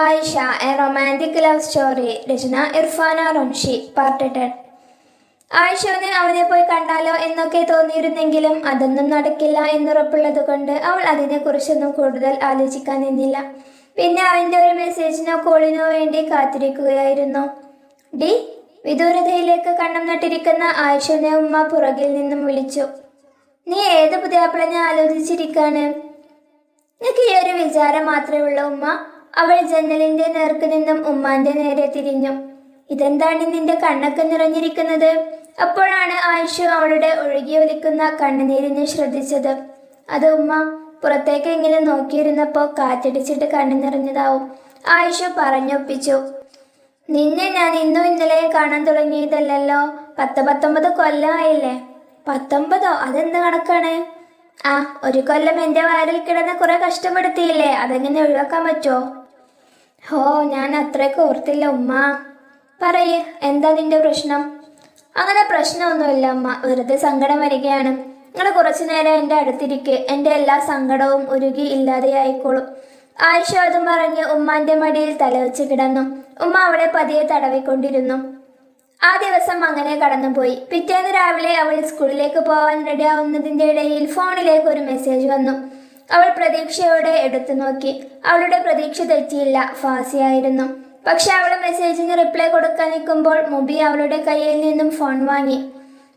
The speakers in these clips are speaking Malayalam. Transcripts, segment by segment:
Ayisha a romantic love story Rachana Irfana Ramshi part ten ആയിഷന് അവനെ പോയി കണ്ടാലോ എന്നൊക്കെ തോന്നിയിരുന്നെങ്കിലും അതൊന്നും നടക്കില്ല എന്നുറപ്പുള്ളത് കൊണ്ട് അവൾ അതിനെക്കുറിച്ചൊന്നും കൂടുതൽ ആലോചിക്കാൻ നിന്നില്ല. പിന്നെ അവന്റെ ഒരു മെസ്സേജിനോ കോളിനോ വേണ്ടി കാത്തിരിക്കുകയായിരുന്നു. ഡി വിദൂരതയിലേക്ക് കണ്ണം നട്ടിരിക്കുന്ന ആയിഷനെ ഉമ്മ പുറകിൽ നിന്നും വിളിച്ചു. നീ ഏത് പുതിയാപ്പിളനെ ആലോചിച്ചിരിക്കാണ്? നിനക്ക് ഈ ഒരു വിചാരം മാത്രമേ ഉള്ളൂ ഉമ്മ. അവൾ ജനലിന്റെ നേർക്ക് നിന്നും ഉമ്മാന്റെ നേരെ തിരിഞ്ഞു. ഇതെന്താണ് നിന്റെ കണ്ണൊക്കെ നിറഞ്ഞിരിക്കുന്നത്? അപ്പോഴാണ് ആയിഷു അവളുടെ ഒഴുകി ഒലിക്കുന്ന കണ്ണുനീരിനെ ശ്രദ്ധിച്ചത്. അത് ഉമ്മ പുറത്തേക്ക് ഇങ്ങനെ നോക്കിയിരുന്നപ്പോ കാറ്റടിച്ചിട്ട് കണ്ണു നിറഞ്ഞതാവും ആയിഷു പറഞ്ഞൊപ്പിച്ചു. നിന്നെ ഞാൻ ഇന്നും ഇന്നലെ കാണാൻ തുടങ്ങിയതല്ലല്ലോ പത്ത് പത്തൊമ്പത് കൊല്ലമായില്ലേ പത്തൊമ്പതോ? അതെന്ത് കണക്കാണ്? ആ ഒരു കൊല്ലം എന്റെ വയറിൽ കിടന്ന് കുറെ കഷ്ടപ്പെടുത്തിയില്ലേ അതെങ്ങനെ ഒഴിവാക്കാൻ പറ്റുമോ ഹോ ഞാൻ അത്രയ്ക്ക് ഓർത്തില്ല ഉമ്മ. പറയേ എന്താ നിന്റെ പ്രശ്നം? അങ്ങനെ പ്രശ്നമൊന്നുമില്ല അമ്മ വെറുതെ സങ്കടം വരികയാണ്. നിങ്ങൾ കുറച്ചു നേരം എന്റെ അടുത്തിരിക്കെ. എന്റെ എല്ലാ സങ്കടവും ഉരുകി ഇല്ലാതെയായിക്കോളും ആയിഷ അതും പറഞ്ഞ് ഉമ്മാന്റെ മടിയിൽ തലവെച്ച് കിടന്നു. ഉമ്മ അവളെ പതിയെ തടവിക്കൊണ്ടിരുന്നു. ആ ദിവസം അങ്ങനെ കടന്നുപോയി. പിറ്റേന്ന് രാവിലെ അവൾ സ്കൂളിലേക്ക് പോകാൻ റെഡിയാവുന്നതിന്റെ ഇടയിൽ ഫോണിലേക്ക് ഒരു മെസ്സേജ് വന്നു. അവൾ പ്രതീക്ഷയോടെ എടുത്തു നോക്കി. അവളുടെ പ്രതീക്ഷ തെറ്റിയില്ല. ഫാസിയായിരുന്നു. പക്ഷെ അവളെ മെസ്സേജിന് റിപ്ലൈ കൊടുക്കാൻ നിൽക്കുമ്പോൾ മുബി അവളുടെ കയ്യിൽ നിന്നും ഫോൺ വാങ്ങി.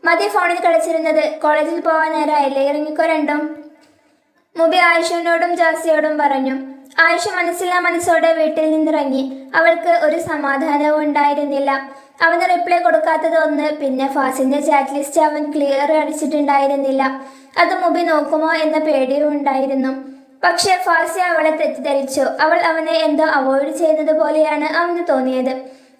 മതി ഫോണിൽ കളിച്ചിരുന്നത്. കോളേജിൽ പോകാൻ നേരമായില്ലേ ഇറങ്ങിക്കോ രണ്ടും. മുബി ആയിഷനോടും ജാസിയോടും പറഞ്ഞു. ആയിഷ മനസ്സില്ലാ മനസ്സോടെ വീട്ടിൽ നിന്നിറങ്ങി. അവൾക്ക് ഒരു സമാധാനവും ഉണ്ടായിരുന്നില്ല. അവന് റിപ്ലൈ കൊടുക്കാത്തത് ഒന്ന്. പിന്നെ ഫാസിന്റെ ചാറ്റ് ലിസ്റ്റ് അവൻ ക്ലിയർ അടിച്ചിട്ടുണ്ടായിരുന്നില്ല. അത് മുബി നോക്കുമോ എന്ന പേടിയും ഉണ്ടായിരുന്നു. പക്ഷെ ഫാസി അവളെ തെറ്റിദ്ധരിച്ചു. അവൾ അവനെ എന്തോ അവോയ്ഡ് ചെയ്യുന്നത് പോലെയാണ് അവന് തോന്നിയത്.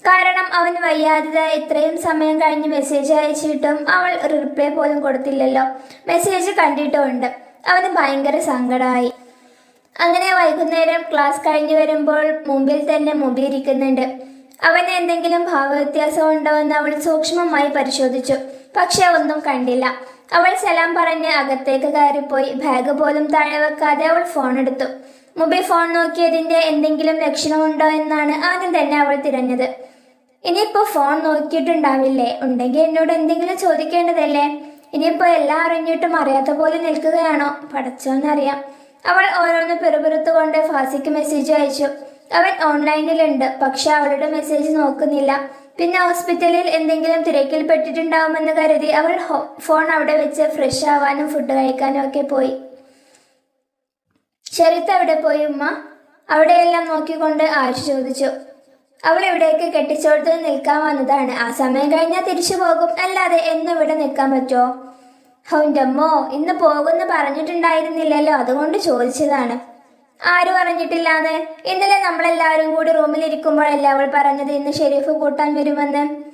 കാരണം അവൻ വയ്യാതെ ഇത്രയും സമയം കഴിഞ്ഞ് മെസ്സേജ് അയച്ചിട്ടും അവൾ റിപ്ലൈ പോലും കൊടുത്തില്ലല്ലോ. മെസ്സേജ് കണ്ടിട്ടുമുണ്ട് അവന് ഭയങ്കര സങ്കടമായി അങ്ങനെ വൈകുന്നേരം ക്ലാസ് കഴിഞ്ഞു വരുമ്പോൾ മുമ്പിൽ തന്നെ മുമ്പി ഇരിക്കുന്നുണ്ട്. അവന് എന്തെങ്കിലും ഭാവവ്യത്യാസം ഉണ്ടോ എന്ന് അവൾ സൂക്ഷ്മമായി പരിശോധിച്ചു. പക്ഷെ ഒന്നും കണ്ടില്ല. അവൾ സലാം പറഞ്ഞ് അകത്തേക്ക് കയറിപ്പോയി. ബാഗ് പോലും താഴെ വെക്കാതെ അവൾ ഫോൺ എടുത്തു. മൊബൈൽ ഫോൺ നോക്കിയതിന്റെ എന്തെങ്കിലും ലക്ഷണമുണ്ടോ എന്നാണ് ആദ്യം തന്നെ അവൾ തിരഞ്ഞത്. ഇനിയിപ്പോ ഫോൺ നോക്കിയിട്ടുണ്ടാവില്ലേ? ഉണ്ടെങ്കിൽ എന്നോട് എന്തെങ്കിലും ചോദിക്കേണ്ടതല്ലേ? ഇനിയിപ്പോ എല്ലാം അറിഞ്ഞിട്ടും അറിയാത്ത പോലെ നിൽക്കുകയാണോ? പഠിച്ചോന്നറിയാം. അവൾ ഓരോന്ന് പെറുപെറുത്തുകൊണ്ട് ഫാസിക്ക് മെസ്സേജ് അയച്ചു. അവൻ ഓൺലൈനിലുണ്ട് പക്ഷെ അവളുടെ മെസ്സേജ് നോക്കുന്നില്ല. പിന്നെ ഹോസ്പിറ്റലിൽ എന്തെങ്കിലും തിരക്കിൽ പെട്ടിട്ടുണ്ടാവുമെന്ന് കരുതി അവൾ ഫോൺ അവിടെ വെച്ച് ഫ്രഷ് ആവാനും ഫുഡ് കഴിക്കാനും ഒക്കെ പോയി. ശരത്ത് അവിടെ പോയി ഉമ്മ. അവിടെയെല്ലാം നോക്കിക്കൊണ്ട് ആശു ചോദിച്ചു. അവൾ ഇവിടേക്ക് കെട്ടിച്ചോടത്ത് നിൽക്കാൻ വന്നതാണ്. ആ സമയം കഴിഞ്ഞാൽ തിരിച്ചു പോകും. അല്ലാതെ എന്നും ഇവിടെ നിൽക്കാൻ പറ്റുമോ? ഹൗന്റെ അമ്മോ ഇന്ന് പോകുമെന്ന് പറഞ്ഞിട്ടുണ്ടായിരുന്നില്ലല്ലോ. അതുകൊണ്ട് ചോദിച്ചതാണ്. ആര് അറിഞ്ഞിട്ടില്ലാതെ ഇന്നലെ നമ്മളെല്ലാവരും കൂടി റൂമിലിരിക്കുമ്പോഴല്ലേ അവൾ പറഞ്ഞത് ഇന്ന് ഷെരീഫ് കൂട്ടാൻ വരുമെന്ന്.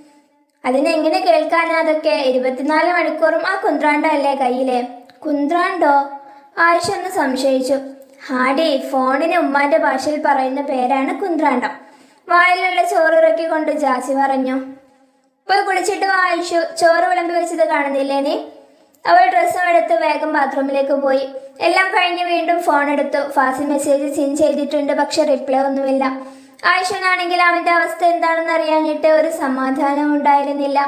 അതിനെങ്ങനെ കേൾക്കാനാ അതൊക്കെ? ഇരുപത്തിനാല് മണിക്കൂറും ആ കുന്ത്രാണ്ടല്ലേ കയ്യിലെ? കുന്ത്രാണ്ടോ? ആയിഷ ഒന്ന് സംശയിച്ചു. ഹാഡി ഫോണിന് ഉമ്മാന്റെ ഭാഷയിൽ പറയുന്ന പേരാണ് കുന്ത്രാണ്ടം. വായിലുള്ള ചോറ് ഇറക്കിക്കൊണ്ട് ജാസി പറഞ്ഞു. പോയി കുളിച്ചിട്ട് വായിച്ചു ചോറ് വിളമ്പി വെച്ചത് കാണുന്നില്ലേ നീ? അവൾ ഡ്രസ്സും എടുത്ത് വേഗം ബാത്റൂമിലേക്ക് പോയി. എല്ലാം കഴിഞ്ഞ് വീണ്ടും ഫോൺ എടുത്തു. ഫാസി മെസ്സേജ് സീൻ ചെയ്തിട്ടുണ്ട് പക്ഷെ റിപ്ലൈ ഒന്നുമില്ല. ആയിഷനാണെങ്കിൽ അവന്റെ അവസ്ഥ എന്താണെന്ന് അറിയാനിട്ട് ഒരു സമാധാനം ഉണ്ടായിരുന്നില്ല.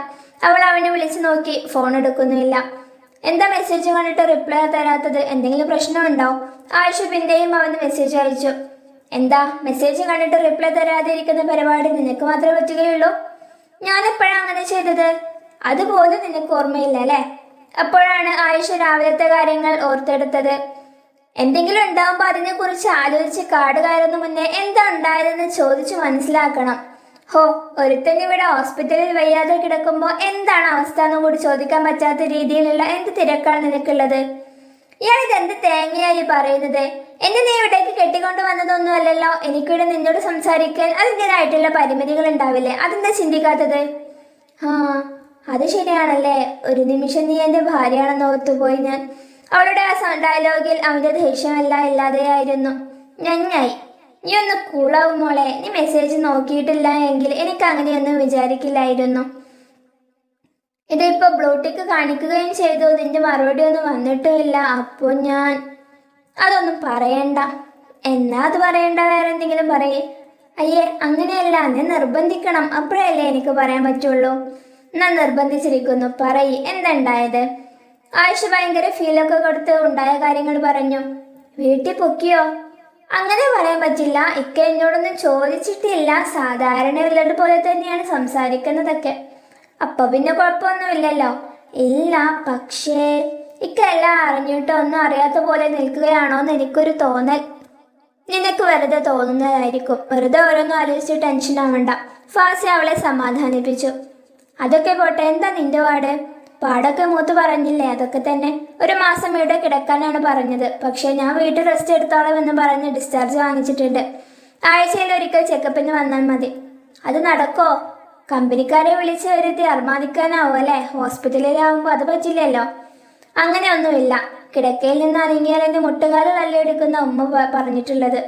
അവൾ അവനെ വിളിച്ചു നോക്കി ഫോൺ എടുക്കുന്നില്ല. എന്താ മെസ്സേജ് കണ്ടിട്ട് റിപ്ലൈ തരാത്തത്? എന്തെങ്കിലും പ്രശ്നമുണ്ടോ ആയിഷ പിന്നെയും അവന് മെസ്സേജ് അയച്ചു. എന്താ? മെസ്സേജ് കണ്ടിട്ട് റിപ്ലൈ തരാതിരിക്കുന്ന പരിപാടി നിനക്ക് മാത്രമേ പറ്റുകയുള്ളൂ? ഞാൻ എപ്പോഴാണ് അങ്ങനെ ചെയ്തത്? അതുപോലും നിനക്ക് ഓർമ്മയില്ല അല്ലേ? അപ്പോഴാണ് ആയിഷ രാവിലത്തെ കാര്യങ്ങൾ ഓർത്തെടുത്തത്. എന്തെങ്കിലും ഉണ്ടാവുമ്പോൾ അതിനെക്കുറിച്ച് ആലോചിച്ച് കാട് കയറുന്ന മുന്നേ എന്താ ഉണ്ടായതെന്ന് ചോദിച്ചു മനസ്സിലാക്കണം. ഹോ ഒരുത്തൻ ഇവിടെ ഹോസ്പിറ്റലിൽ വയ്യാതെ കിടക്കുമ്പോൾ എന്താണ് അവസ്ഥ എന്ന് കൂടി ചോദിക്കാൻ പറ്റാത്ത രീതിയിലുള്ള എന്ത് തിരക്കാണ് നിനക്കുള്ളത്? ഇയാൾ ഇതെന്ത് തേങ്ങയായി പറയുന്നത്? എന്നെ നീ ഇവിടേക്ക് കെട്ടിക്കൊണ്ട് വന്നതൊന്നും അല്ലല്ലോ. എനിക്കിവിടെ നിന്നോട് സംസാരിക്കാൻ അതിന്റെതായിട്ടുള്ള പരിമിതികൾ ഉണ്ടാവില്ലേ? അതെന്താ ചിന്തിക്കാത്തത്? ആ അത് ശരിയാണല്ലേ? ഒരു നിമിഷം നീ എന്റെ ഭാര്യയാണെന്ന് ഓർത്തുപോയി ഞാൻ. അവളുടെ ആ ഡയലോഗിൽ അവന്റെ ദേഷ്യമെല്ലാം ഇല്ലാതെയായിരുന്നു. ഞഞ്ഞായി നീ ഒന്ന് കൂളാവും മോളെ. നീ മെസ്സേജ് നോക്കിയിട്ടില്ല എങ്കിൽ എനിക്ക് അങ്ങനെയൊന്നും വിചാരിക്കില്ലായിരുന്നു. ഇതിപ്പോ ബ്ലൂടിക്ക് കാണിക്കുകയും ചെയ്തു. ഇതിന്റെ മറുപടി ഒന്നും വന്നിട്ടുമില്ല. അപ്പോൾ ഞാൻ അതൊന്നും പറയണ്ട. എന്നാ അത് പറയണ്ട? വേറെ എന്തെങ്കിലും പറയേ. അയ്യേ അങ്ങനെയല്ല നീ നിർബന്ധിക്കണം. അപ്പോഴല്ലേ എനിക്ക് പറയാൻ പറ്റുള്ളൂ. ഞാൻ നിർബന്ധിച്ചിരിക്കുന്നു. പറയി എന്തുണ്ടായത്? ആയിഷ ഭയങ്കര ഫീലൊക്കെ കൊടുത്ത് ഉണ്ടായ കാര്യങ്ങൾ പറഞ്ഞു. വീട്ടിൽ പൊക്കിയോ? അങ്ങനെ പറയാൻ പറ്റില്ല. ഇക്ക എന്നോടൊന്നും ചോദിച്ചിട്ടില്ല. സാധാരണ ഉള്ളത് പോലെ തന്നെയാണ് സംസാരിക്കുന്നതൊക്കെ. അപ്പൊ പിന്നെ കുഴപ്പമൊന്നുമില്ലല്ലോ. ഇല്ല പക്ഷേ ഇക്ക എല്ലാം അറിഞ്ഞിട്ടോ ഒന്നും അറിയാത്ത പോലെ നിൽക്കുകയാണോന്ന് എനിക്കൊരു തോന്നൽ. നിനക്ക് വെറുതെ തോന്നുന്നതായിരിക്കും. വെറുതെ ഓരോന്നും ആലോചിച്ച് ടെൻഷൻ ആവണ്ട. ഫാസി അവളെ സമാധാനിപ്പിച്ചു. അതൊക്കെ പോട്ടെ എന്താ നിന്റെ പാട്? പാടൊക്കെ മൂത്ത് പറഞ്ഞില്ലേ അതൊക്കെ തന്നെ. ഒരു മാസം ഇവിടെ കിടക്കാനാണ് പറഞ്ഞത്. പക്ഷെ ഞാൻ വീട്ടിൽ റെസ്റ്റ് എടുത്തോളം എന്ന് പറഞ്ഞ് ഡിസ്ചാർജ് വാങ്ങിച്ചിട്ടുണ്ട്. ആഴ്ചയിൽ ഒരിക്കൽ ചെക്കപ്പിന് വന്നാൽ മതി. അത് നടക്കോ? കമ്പനിക്കാരെ വിളിച്ച് വരുത്തി അർമാദിക്കാനാവും അല്ലേ? ഹോസ്പിറ്റലിലാവുമ്പോൾ അത് പറ്റില്ലല്ലോ. അങ്ങനെയൊന്നുമില്ല. കിടക്കയിൽ നിന്ന് അനങ്ങിയാൽ എന്റെ മുട്ടുകാൽ തള്ളിയെടുക്കുന്ന ഉമ്മ പറഞ്ഞിട്ടുള്ളത്.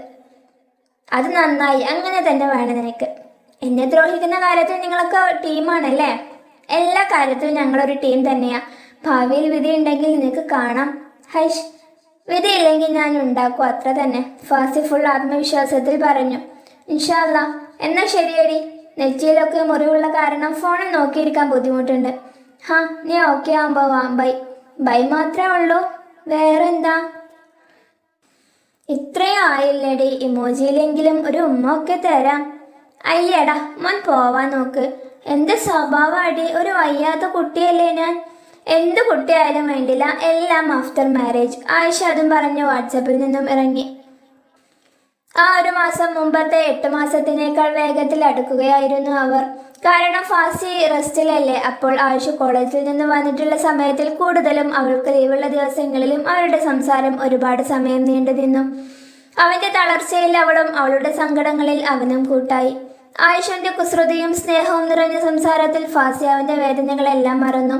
അത് നന്നായി. അങ്ങനെ തന്നെ വേണം നിനക്ക്. എന്നെ ദ്രോഹിക്കുന്ന കാര്യത്തിൽ നിങ്ങളൊക്കെ ടീമാണല്ലേ? എല്ലാ കാര്യത്തിലും ഞങ്ങളൊരു ടീം തന്നെയാ. ഭാവിയിൽ വിധി ഉണ്ടെങ്കിൽ നിനക്ക് കാണാം. ഹൈഷ് വിധി ഇല്ലെങ്കിൽ ഞാൻ ഉണ്ടാക്കും. അത്ര തന്നെ. ഫാസി ഫുൾ ആത്മവിശ്വാസത്തിൽ പറഞ്ഞു. ഇൻഷാല്ല എന്നാ ശരിയടി. നെറ്റിയിലൊക്കെ മുറിവുള്ള കാരണം ഫോണിൽ നോക്കിയിരിക്കാൻ ബുദ്ധിമുട്ടുണ്ട്. ഹാ നീ ഓക്കെ ആവുമ്പോ വാ. ബൈ. ബൈ മാത്രമേ ഉള്ളൂ. വേറെന്താ? ഇത്രയും ആയില്ലടി. ഇമോജിയിലെങ്കിലും ഒരു ഉമ്മ ഒക്കെ തരാം. അയ്യടാ മോൻ പോവാൻ നോക്ക്. എന്ത് സ്വഭാവമാടി ഒരു വയ്യാത്ത കുട്ടിയല്ലേ ഞാൻ? എന്ത് കുട്ടിയായാലും വേണ്ടില്ല എല്ലാം ആഫ്റ്റർ മാരേജ് ആയിഷ അതും പറഞ്ഞ് വാട്സപ്പിൽ നിന്നും ഇറങ്ങി. ആ ഒരു മാസം മുമ്പത്തെ എട്ട് മാസത്തിനേക്കാൾ വേഗത്തിൽ അടുക്കുകയായിരുന്നു അവർ. കാരണം ഫാസി റെസ്റ്റിലല്ലേ അപ്പോൾ ആയിഷ കോളേജിൽ നിന്ന് വന്നിട്ടുള്ള സമയത്തിൽ കൂടുതലും അവൾക്ക് ലീവുള്ള ദിവസങ്ങളിലും അവരുടെ സംസാരം ഒരുപാട് സമയം നീണ്ടു നിന്നു അവന്റെ തളർച്ചയിൽ അവളും അവളുടെ സങ്കടങ്ങളിൽ അവനും കൂട്ടായി. ആയുഷന്റെ കുസൃതിയും സ്നേഹവും നിറഞ്ഞ സംസാരത്തിൽ ഫാസിയാവിന്റെ വേദനകളെല്ലാം മറന്നു.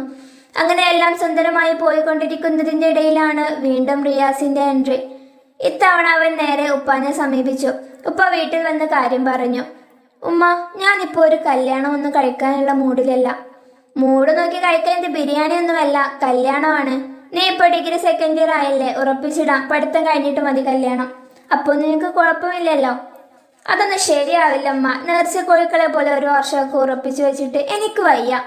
അങ്ങനെ എല്ലാം സുന്ദരമായി പോയിക്കൊണ്ടിരിക്കുന്നതിന്റെ ഇടയിലാണ് വീണ്ടും റിയാസിന്റെ എൻട്രി. ഇത്തവണ അവൻ നേരെ ഉപ്പാനെ സമീപിച്ചു. ഉപ്പ വീട്ടിൽ വന്ന് കാര്യം പറഞ്ഞു. ഉമ്മ ഞാനിപ്പോ ഒരു കല്യാണം ഒന്നും കഴിക്കാനുള്ള മൂഡിലല്ല. മൂഡ് നോക്കി കഴിക്കുന്നത് ബിരിയാണി ഒന്നുമല്ല കല്യാണമാണ്. നീ ഇപ്പൊ ഡിഗ്രി സെക്കൻഡ് ഇയർ ആയല്ലേ ഉറപ്പിച്ചിടാം. പഠിത്തം കഴിഞ്ഞിട്ട് മതി കല്യാണം. അപ്പൊ നിനക്ക് കുഴപ്പമില്ലല്ലോ? അതൊന്നും ശരിയാവില്ലമ്മ. നേർച്ച കോഴിക്കളെ പോലെ ഒരു വർഷമൊക്കെ ഉറപ്പിച്ചു വെച്ചിട്ട് എനിക്ക് വയ്യ.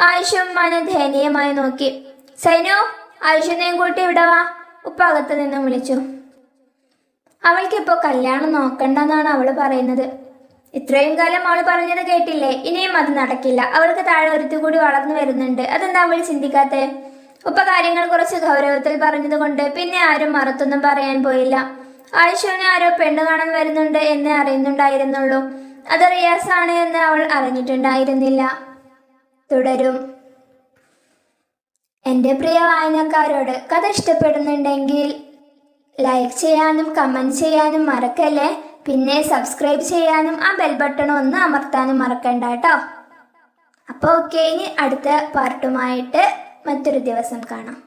ആയിഷ ഉമ്മാനെ ദയനീയമായി നോക്കി. സൈനോ ആയിഷനെയും കൂട്ടി ഇവിടെ വാ. നിന്ന് വിളിച്ചു. അവൾക്കിപ്പോ കല്യാണം നോക്കണ്ടെന്നാണ് അവൾ പറയുന്നത്. ഇത്രയും കാലം അവൾ പറഞ്ഞത് കേട്ടില്ലേ? ഇനിയും അത് നടക്കില്ല. അവൾക്ക് താഴെ ഒരുത്തി കൂടി വളർന്നു വരുന്നുണ്ട്. അതെന്താ അവൾ ചിന്തിക്കാത്തേ? ഉപ്പ കാര്യങ്ങൾ കുറച്ച് ഗൗരവത്തിൽ പറഞ്ഞതുകൊണ്ട് പിന്നെ ആരും മറത്തൊന്നും പറയാൻ പോയില്ല. ആയിഷുവിനെ ആരോ പെണ്ണ് കാണാൻ വരുന്നുണ്ട് എന്ന് അറിയുന്നുണ്ടായിരുന്നുള്ളൂ. അത് റിയാസ് ആണ് എന്ന് അവൾ അറിഞ്ഞിട്ടുണ്ടായിരുന്നില്ല. തുടരും. എന്റെ പ്രിയ വായനക്കാരോട് കഥ ഇഷ്ടപ്പെടുന്നുണ്ടെങ്കിൽ ലൈക്ക് ചെയ്യാനും കമന്റ് ചെയ്യാനും മറക്കല്ലേ? പിന്നെ സബ്സ്ക്രൈബ് ചെയ്യാനും ആ ബെൽ ബട്ടൺ ഒന്ന് അമർത്താനും മറക്കണ്ട കേട്ടോ. അപ്പോൾ ഓക്കെ ഇനി അടുത്ത പാർട്ടുമായിട്ട് മറ്റൊരു ദിവസം കാണാം.